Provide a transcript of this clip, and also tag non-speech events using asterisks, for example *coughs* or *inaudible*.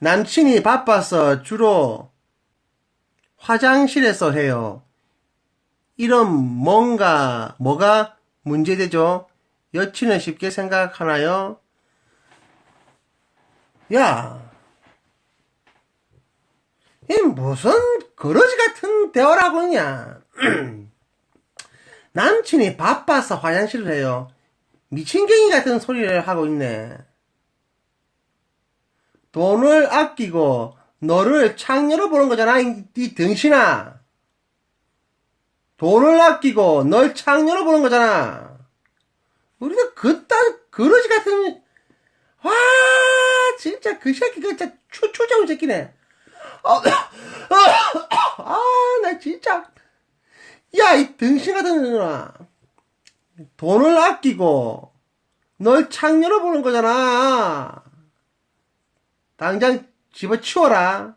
남친이 바빠서 주로 화장실에서 해요. 이런 뭔가, 뭐가 문제되죠? 여친은 쉽게 생각하나요? 야, 이 무슨 거러지 같은 대화를 하고 있냐? 남친이 바빠서 화장실을 해요. 미친갱이 같은 소리를 하고 있네. 돈을 아끼고 너를 창녀로 보는 거잖아, 이, 이 등신아. 돈을 아끼고 널 창녀로 보는 거잖아. 우리가 그딴 거러지 같은 와 진짜 그 새끼 그 진짜 추추자운 새끼네. *coughs* 아, 나 진짜 야 이 등신 같은 놈아 돈을 아끼고 널 창녀로 보는 거잖아. 당장 집어치워라.